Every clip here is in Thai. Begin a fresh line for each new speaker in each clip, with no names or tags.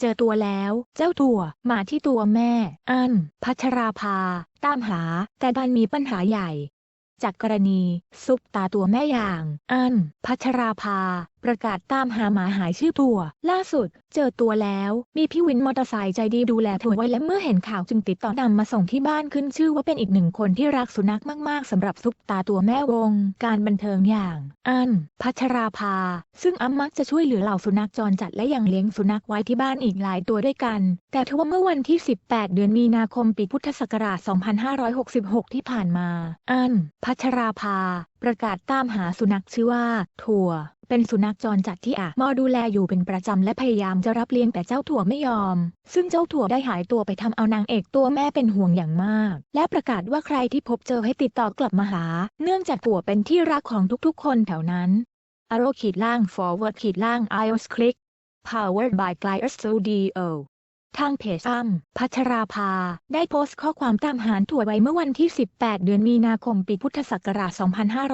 เจอตัวแล้ว เจ้าตัวมาที่ตัวแม่ อัน พัชราภา ตามหา แต่ดันมีปัญหาใหญ่ จากกรณีซุปตาตัวแม่อย่าง อัน พัชราภา ประกาศตามหาหมาหายชื่อถั่วล่าสุด เจอตัวแล้ว มีพี่วินมอเตอร์ไซค์ใจดีดูแลถัวไว้และเมื่อเห็นข่าวจึงติดต่อนำมาส่งที่บ้านขึ้นชื่อว่าเป็นอีกหนึ่งคนที่รักสุนัขมาก ๆสำหรับซุปตาตัวแม่วง การบันเทิงอย่าง อัน พัชราภา ซึ่งอ้ำมักจะช่วยเหลือเหล่าสุนัขจรจัดและยังเลี้ยงสุนัขไว้ที่บ้านอีกหลายตัวด้วยกัน แต่ทว่าเมื่อวันที่ 18 เดือนมีนาคมปีพุทธศักราช 2566 ที่ผ่านมา อัน พัชราภาประกาศตามหาสุนัขชื่อว่า ถั่ว เป็นสุนัขจรจัดที่อะมอดูแลอยู่เป็นประจำและพยายามจะรับเลี้ยงแต่เจ้าถั่วไม่ยอม ซึ่งเจ้าถั่วได้หายตัวไปทำเอานางเอกตัวแม่เป็นห่วงอย่างมาก และประกาศว่าใครที่พบเจอให้ติดต่อกลับมาหา เนื่องจากถั่วเป็นที่รักของทุกๆ คนแถวนั้นอโรขีดล่าง forward ขีดล่าง ios click powered by g l i d e r Studio ทางเพจอ้ำพัชราภา ได้โพสต์ข้อความตามหารถั่วไว้เมื่อวันที่ 18 เดือนมีนาคมปีพุทธศักราช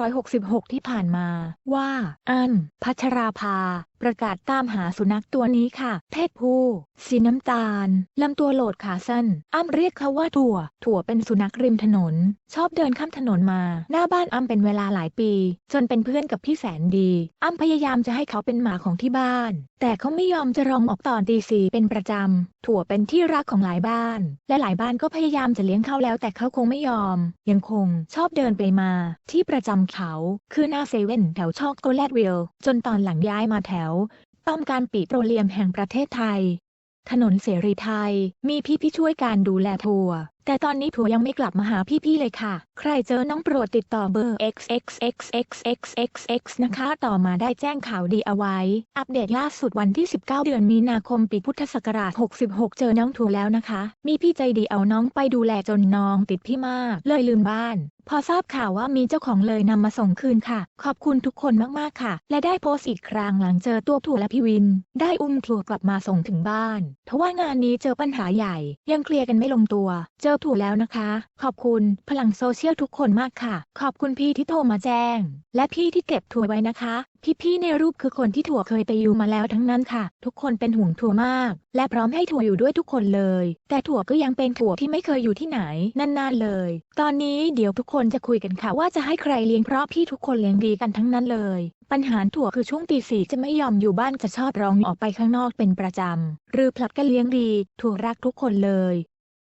2566 ที่ผ่านมา ว่า อัน พัชราภา ประกาศตามหาสุนัขตัวนี้ค่ะ เพศผู้ สีน้ำตาล ลำตัวโหลดขาสั้น อ้ำเรียกเขาว่าถั่ว ถั่วเป็นสุนัขริมถนน ชอบเดินข้ามถนนมา หน้าบ้านอ้ำเป็นเวลาหลายปี จนเป็นเพื่อนกับพี่แสนดี อ้ำพยายามจะให้เขาเป็นหมาของที่บ้าน แต่เขาไม่ยอมจะรองออกตอนตีสี่เป็นประจำ ถั่วเป็นที่รักของหลายบ้าน และหลายบ้านก็พยายามจะเลี้ยงเขาแล้ว แต่เขาคงไม่ยอม ยังคงชอบเดินไปมา ที่ประจำเขา คือหน้าเซเว่นแถวชอกโกแลตวิลจนตอนหลังย้ายมาแถวต้อมการปีโตรเลียมแห่งประเทศไทย ถนนเสรีไทย มีพี่พี่ช่วยการดูแลทัวร์ แต่ตอนนี้ทัวยังไม่กลับมาหาพี่ๆเลยค่ะ ใครเจอน้องโปรดติดต่อเบอร์ xxxxxxx นะคะ ต่อมาได้แจ้งข่าวดีเอาไว้ อัปเดตล่าสุดวันที่ 19 เดือนมีนาคมปีพุทธศักราช 66 เจอน้องทัวแล้วนะคะ มีพี่ใจดีเอาน้องไปดูแลจนน้องติดพี่มาก เลยลืมบ้าน พอทราบข่าวว่ามีเจ้าของเลยนำมาส่งคืนค่ะ ขอบคุณทุกคนมากๆค่ะ และได้โพสต์อีกครั้งหลังเจอตัวถั่วและพี่วิน ได้อุ้มถั่วกลับมาส่งถึงบ้าน ทว่างานนี้เจอปัญหาใหญ่ ยังเคลียร์กันไม่ลงตัว เจอถั่วแล้วนะคะ ขอบคุณพลังโซเชียลทุกคนมากค่ะ ขอบคุณพี่ที่โทรมาแจ้ง และพี่ที่เก็บถั่วไว้นะคะ พี่ๆในรูปคือคนที่ถั่วเคยไปอยู่มาแล้วทั้งนั้นค่ะ ทุกคนเป็นห่วงถั่วมาก และพร้อมให้ถั่วอยู่ด้วยทุกคนเลย แต่ถั่วก็ยังเป็นถั่วที่ไม่เคยอยู่ที่ไหนนานๆเลย ตอนนี้เดี๋ยวทุกคนจะคุยกันค่ะ ว่าจะให้ใครเลี้ยงเพราะพี่ทุกคนเลี้ยงดีกันทั้งนั้นเลยปัญหาถั่วคือช่วงตีสี่จะไม่ยอมอยู่บ้านจะชอบร้องออกไปข้างนอกเป็นประจำ หรือผลัดกันเลี้ยงดี ถั่วรักทุกคนเลย